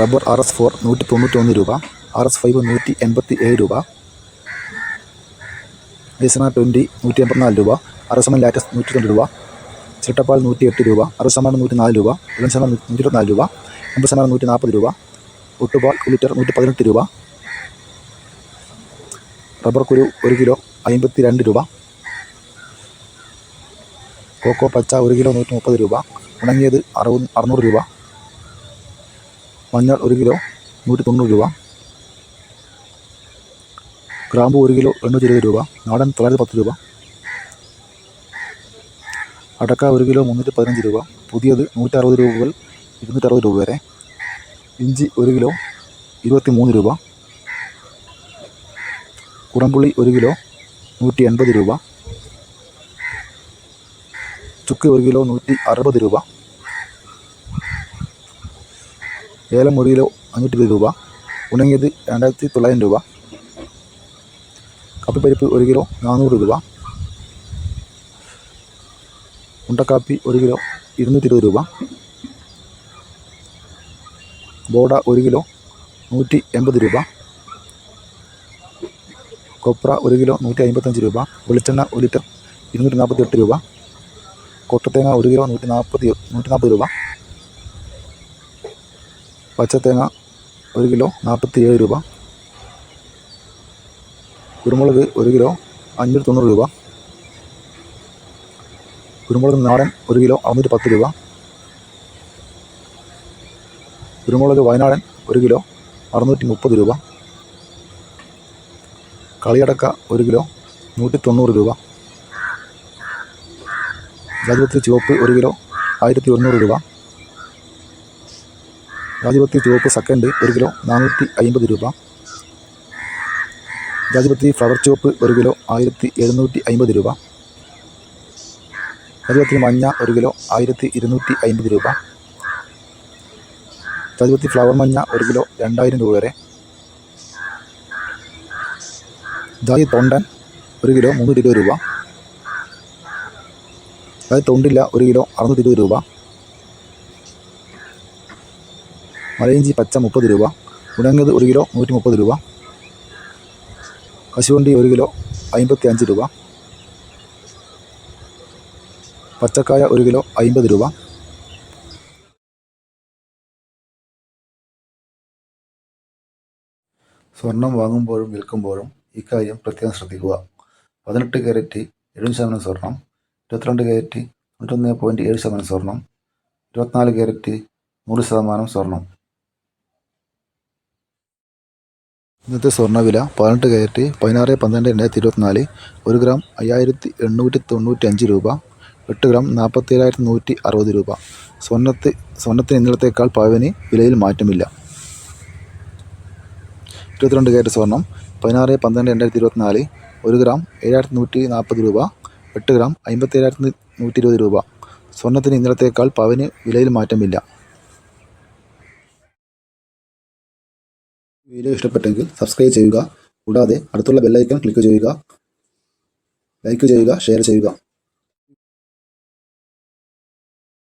Rubber R S four നൂറ്റി തൊണ്ണൂറ്റൊന്ന് രൂപ ആർ എസ് ഫൈവ് നൂറ്റി എൺപത്തി ഏഴ് രൂപ ഡിസന ട്വന്റി നൂറ്റി എൺപത്തിനാല് രൂപ അറുപത് ലാറ്റസ് നൂറ്റി രണ്ട് രൂപ ചിട്ടപ്പാൽ നൂറ്റി എട്ട് രൂപ അറുപത് ശതമാനം നൂറ്റി നാല് രൂപ എഴുപത് ശതമാനം നൂറ്റി ഇരുപത്തിനാല് രൂപ എൺപത് ശതമാനം നൂറ്റി നാൽപ്പത് രൂപ ഒട്ടുപാൽ ലിറ്റർ നൂറ്റി പതിനെട്ട് രൂപ റബ്ബർ കുരു ഒരു കിലോ അമ്പത്തി രണ്ട് രൂപ കോക്കോ പച്ച ഒരു കിലോ നൂറ്റി മുപ്പത് രൂപ ഉണങ്ങിയത് അറുപത് അറുന്നൂറ് രൂപ മഞ്ഞൾ ഒരു കിലോ നൂറ്റി തൊണ്ണൂറ് രൂപ. ഗ്രാമ്പു ഒരു കിലോ എണ്ണൂറ്റി ഇരുപത് രൂപ. നാടൻ തൊള്ളായിരത്തി പത്ത് രൂപ. അടക്ക ഒരു കിലോ മുന്നൂറ്റി പതിനഞ്ച് രൂപ. പുതിയത് നൂറ്ററുപത് രൂപ മുതൽ ഇരുന്നൂറ്ററുപത് രൂപ വരെ. ഇഞ്ചി ഒരു കിലോ ഇരുപത്തി മൂന്ന് രൂപ. കുടംപുള്ളി ഒരു കിലോ നൂറ്റി എൺപത് രൂപ. ചുക്ക് ഒരു കിലോ നൂറ്റി അറുപത് രൂപ. ഏലം ഒരു കിലോ അഞ്ഞൂറ്റി ഇരുപത് രൂപ ഉണങ്ങിയത് രണ്ടായിരത്തി തൊള്ളായിരം രൂപ കപ്പിപ്പരിപ്പ് ഒരു കിലോ നാനൂറ് രൂപ ഉണ്ടക്കാപ്പി ഒരു കിലോ ഇരുന്നൂറ്റി ഇരുപത് രൂപ ബോഡ ഒരു കിലോ നൂറ്റി എൺപത് രൂപ കൊപ്ര ഒരു കിലോ നൂറ്റി അമ്പത്തഞ്ച് രൂപ വെളിച്ചെണ്ണ ഒരു ലിറ്റർ ഇരുന്നൂറ്റി നാൽപ്പത്തി എട്ട് രൂപ കൊട്ടത്തേങ്ങ ഒരു കിലോ നൂറ്റി നാൽപ്പത്തി നൂറ്റി നാൽപ്പത് രൂപ പച്ചത്തേങ്ങ ഒരു കിലോ നാൽപ്പത്തി ഏഴ് രൂപ. കുരുമുളക് ഒരു കിലോ അഞ്ഞൂറ്റി തൊണ്ണൂറ് രൂപ. കുരുമുളക് നാടൻ ഒരു കിലോ അറുന്നൂറ്റി പത്ത് രൂപ. കുരുമുളക് വയനാടൻ ഒരു കിലോ അറുന്നൂറ്റി മുപ്പത് രൂപ. കളിയടക്ക ഒരു കിലോ നൂറ്റി തൊണ്ണൂറ് രൂപ. ജാതിപത്രി ചുവപ്പ് ഒരു കിലോ ആയിരത്തി ഒരുന്നൂറ് രൂപ. ജാതിപത്രി ചുവപ്പ് സെക്കൻഡ് ഒരു കിലോ നാനൂറ്റി അമ്പത് രൂപ. ജാതിപത്തി ഫ്ലവർ ചുവപ്പ് ഒരു കിലോ ആയിരത്തി എഴുന്നൂറ്റി അമ്പത് രൂപ. ജാതിപത്തി മഞ്ഞ ഒരു കിലോ ആയിരത്തി ഇരുന്നൂറ്റി അമ്പത് രൂപ. ജാതിപത്തി ഫ്ലവർ മഞ്ഞ ഒരു കിലോ രണ്ടായിരം രൂപ വരെ. ജാതി തൊണ്ടൻ ഒരു കിലോ മുന്നൂറ്റി ഇരുപത് രൂപ. ജാതി തൊണ്ടില്ല ഒരു കിലോ അറുന്നൂറ്റി ഇരുപത് രൂപ. മലയിഞ്ചി പച്ച മുപ്പത് രൂപ ഉണങ്ങിയത് ഒരു കിലോ നൂറ്റി മുപ്പത് രൂപ കശുവണ്ടി ഒരു കിലോ അമ്പത്തി അഞ്ച് രൂപ പച്ചക്കായ ഒരു കിലോ അമ്പത് രൂപ. സ്വർണം വാങ്ങുമ്പോഴും വിൽക്കുമ്പോഴും ഇക്കാര്യം പ്രത്യേകം ശ്രദ്ധിക്കുക. പതിനെട്ട് ക്യാരറ്റ് എഴുപത് ശതമാനം സ്വർണം ഇരുപത്തിരണ്ട് ക്യാരറ്റ് തൊണ്ണൂറ്റൊന്ന് പോയിന്റ് ഏഴ് ശതമാനം സ്വർണം ഇരുപത്തിനാല് ക്യാരറ്റ് നൂറ് ശതമാനം സ്വർണം. ഇന്നത്തെ സ്വർണവില പതിനെട്ട് കയറ്റി പതിനാറ് പന്ത്രണ്ട് രണ്ടായിരത്തി ഇരുപത്തിനാല് ഒരു ഗ്രാം അയ്യായിരത്തി എണ്ണൂറ്റി തൊണ്ണൂറ്റി അഞ്ച് രൂപ എട്ട് ഗ്രാം നാൽപ്പത്തി ഏഴായിരത്തി നൂറ്റി അറുപത് രൂപ. സ്വർണത്ത് സ്വർണത്തിന് ഇന്നലത്തേക്കാൾ പവന് വിലയിൽ മാറ്റമില്ല. ഇരുപത്തിരണ്ട് കയറ്റ് സ്വർണം പതിനാറ് പന്ത്രണ്ട് രണ്ടായിരത്തി ഇരുപത്തിനാല് ഒരു ഗ്രാം ഏഴായിരത്തി നൂറ്റി നാൽപ്പത് രൂപ എട്ട് ഗ്രാം അമ്പത്തി ഏഴായിരത്തി നൂറ്റി ഇരുപത് രൂപ. സ്വർണത്തിന് ഇന്നലത്തേക്കാൾ പവന് വിലയിൽ മാറ്റമില്ല. വീഡിയോ ഇഷ്ടപ്പെട്ടെങ്കിൽ സബ്സ്ക്രൈബ് ചെയ്യുക. കൂടാതെ അടുത്തുള്ള ബെല്ലൈക്കൺ ക്ലിക്ക് ചെയ്യുക. ലൈക്ക് ചെയ്യുക ഷെയർ ചെയ്യുക.